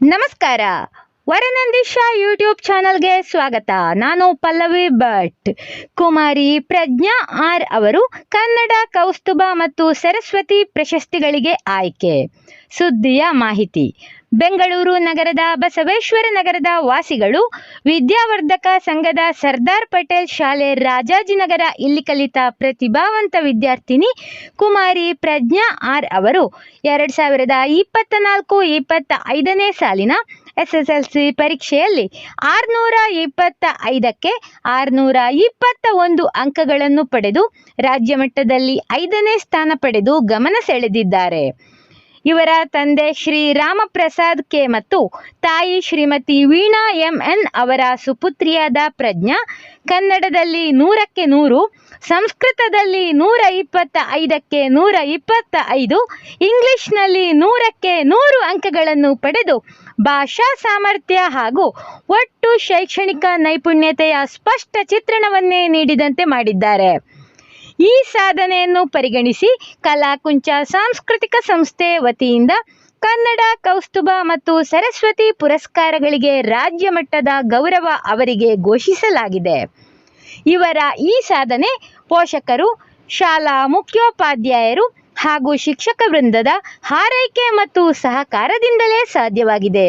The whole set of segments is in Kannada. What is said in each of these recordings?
ನಮಸ್ಕಾರ. ವರನಂದೀಶ ಯೂಟ್ಯೂಬ್ ಚಾನಲ್ಗೆ ಸ್ವಾಗತ. ನಾನು ಪಲ್ಲವಿ ಭಟ್. ಕುಮಾರಿ ಪ್ರಜ್ಞಾ ಆರ್ ಅವರು ಕನ್ನಡ, ಕೌಸ್ತುಭ ಮತ್ತು ಸರಸ್ವತಿ ಪ್ರಶಸ್ತಿಗಳಿಗೆ ಆಯ್ಕೆ. ಸುದ್ದಿಯ ಮಾಹಿತಿ. ಬೆಂಗಳೂರು ನಗರದ ಬಸವೇಶ್ವರ ನಗರದ ವಾಸಿಗಳು, ವಿದ್ಯಾವರ್ಧಕ ಸಂಘದ ಸರ್ದಾರ್ ಪಟೇಲ್ ಶಾಲೆ ರಾಜಾಜಿನಗರ ಇಲ್ಲಿ ಕಲಿತ ಪ್ರತಿಭಾವಂತ ವಿದ್ಯಾರ್ಥಿನಿ ಕುಮಾರಿ ಪ್ರಜ್ಞಾ ಆರ್ ಅವರು, ಎರಡು ಸಾವಿರದ ಇಪ್ಪತ್ತ ನಾಲ್ಕು, ಇಪ್ಪತ್ತ ಐದನೇ ಸಾಲಿನ ಎಸ್ ಎಸ್ ಎಲ್ ಸಿ ಪರೀಕ್ಷೆಯಲ್ಲಿ ಆರುನೂರ ಇಪ್ಪತ್ತ ಐದಕ್ಕೆ ಆರುನೂರ ಇಪ್ಪತ್ತ ಒಂದು ಅಂಕಗಳನ್ನು ಪಡೆದು ರಾಜ್ಯ ಮಟ್ಟದಲ್ಲಿ ಐದನೇ ಸ್ಥಾನ ಪಡೆದು ಗಮನ ಸೆಳೆದಿದ್ದಾರೆ. ಇವರ ತಂದೆ ಶ್ರೀ ರಾಮಪ್ರಸಾದ್ ಕೆ ಮತ್ತು ತಾಯಿ ಶ್ರೀಮತಿ ವೀಣಾ ಎಂ ಎನ್ ಅವರ ಸುಪುತ್ರಿಯಾದ ಪ್ರಜ್ಞಾ, ಕನ್ನಡದಲ್ಲಿ ನೂರಕ್ಕೆ ನೂರು, ಸಂಸ್ಕೃತದಲ್ಲಿ ನೂರ ಇಪ್ಪತ್ತ ಐದಕ್ಕೆ ನೂರ ಇಪ್ಪತ್ತ ಐದು ಇಂಗ್ಲಿಷ್ನಲ್ಲಿ ನೂರಕ್ಕೆ ನೂರು ಅಂಕಗಳನ್ನು ಪಡೆದು ಭಾಷಾ ಸಾಮರ್ಥ್ಯ ಹಾಗೂ ಒಟ್ಟು ಶೈಕ್ಷಣಿಕ ನೈಪುಣ್ಯತೆಯ ಸ್ಪಷ್ಟ ಚಿತ್ರಣವನ್ನೇ ನೀಡಿದಂತೆ ಮಾಡಿದ್ದಾರೆ. ಈ ಸಾಧನೆಯನ್ನು ಪರಿಗಣಿಸಿ ಕಲಾಕುಂಚ ಸಾಂಸ್ಕೃತಿಕ ಸಂಸ್ಥೆ ವತಿಯಿಂದ ಕನ್ನಡ, ಕೌಸ್ತುಭ ಮತ್ತು ಸರಸ್ವತಿ ಪುರಸ್ಕಾರಗಳಿಗೆ ರಾಜ್ಯ ಮಟ್ಟದ ಗೌರವ ಅವರಿಗೆ ಘೋಷಿಸಲಾಗಿದೆ. ಇವರ ಈ ಸಾಧನೆ ಪೋಷಕರು, ಶಾಲಾ ಮುಖ್ಯೋಪಾಧ್ಯಾಯರು ಹಾಗೂ ಶಿಕ್ಷಕ ವೃಂದದ ಹಾರೈಕೆ ಮತ್ತು ಸಹಕಾರದಿಂದಲೇ ಸಾಧ್ಯವಾಗಿದೆ.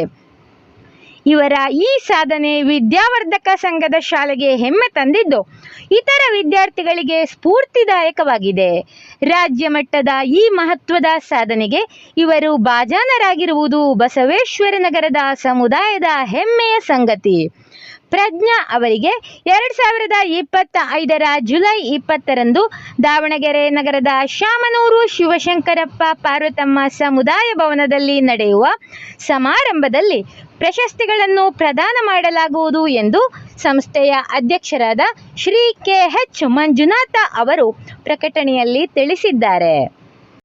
ಇವರ ಈ ಸಾಧನೆ ವಿದ್ಯಾವರ್ಧಕ ಸಂಘದ ಶಾಲೆಗೆ ಹೆಮ್ಮೆ ತಂದಿದ್ದು. ಇತರ ವಿದ್ಯಾರ್ಥಿಗಳಿಗೆ ಸ್ಫೂರ್ತಿದಾಯಕವಾಗಿದೆ. ರಾಜ್ಯ ಮಟ್ಟದ ಈ ಮಹತ್ವದ ಸಾಧನೆಗೆ ಇವರು ಬಾಜಾನರಾಗಿರುವುದು ಬಸವೇಶ್ವರ ನಗರದ ಸಮುದಾಯದ ಹೆಮ್ಮೆಯ ಸಂಗತಿ. ಪ್ರಜ್ಞಾ ಅವರಿಗೆ ಎರಡು ಸಾವಿರದ ಇಪ್ಪತ್ತ ಐದರ ಜುಲೈ ಇಪ್ಪತ್ತರಂದು ದಾವಣಗೆರೆ ನಗರದ ಶಾಮನೂರು ಶಿವಶಂಕರಪ್ಪ ಪಾರ್ವತಮ್ಮ ಸಮುದಾಯ ಭವನದಲ್ಲಿ ನಡೆಯುವ ಸಮಾರಂಭದಲ್ಲಿ ಪ್ರಶಸ್ತಿಗಳನ್ನು ಪ್ರದಾನ ಮಾಡಲಾಗುವುದು ಎಂದು ಸಂಸ್ಥೆಯ ಅಧ್ಯಕ್ಷರಾದ ಶ್ರೀ ಕೆ ಎಚ್ ಮಂಜುನಾಥ ಅವರು ಪ್ರಕಟಣೆಯಲ್ಲಿ ತಿಳಿಸಿದ್ದಾರೆ.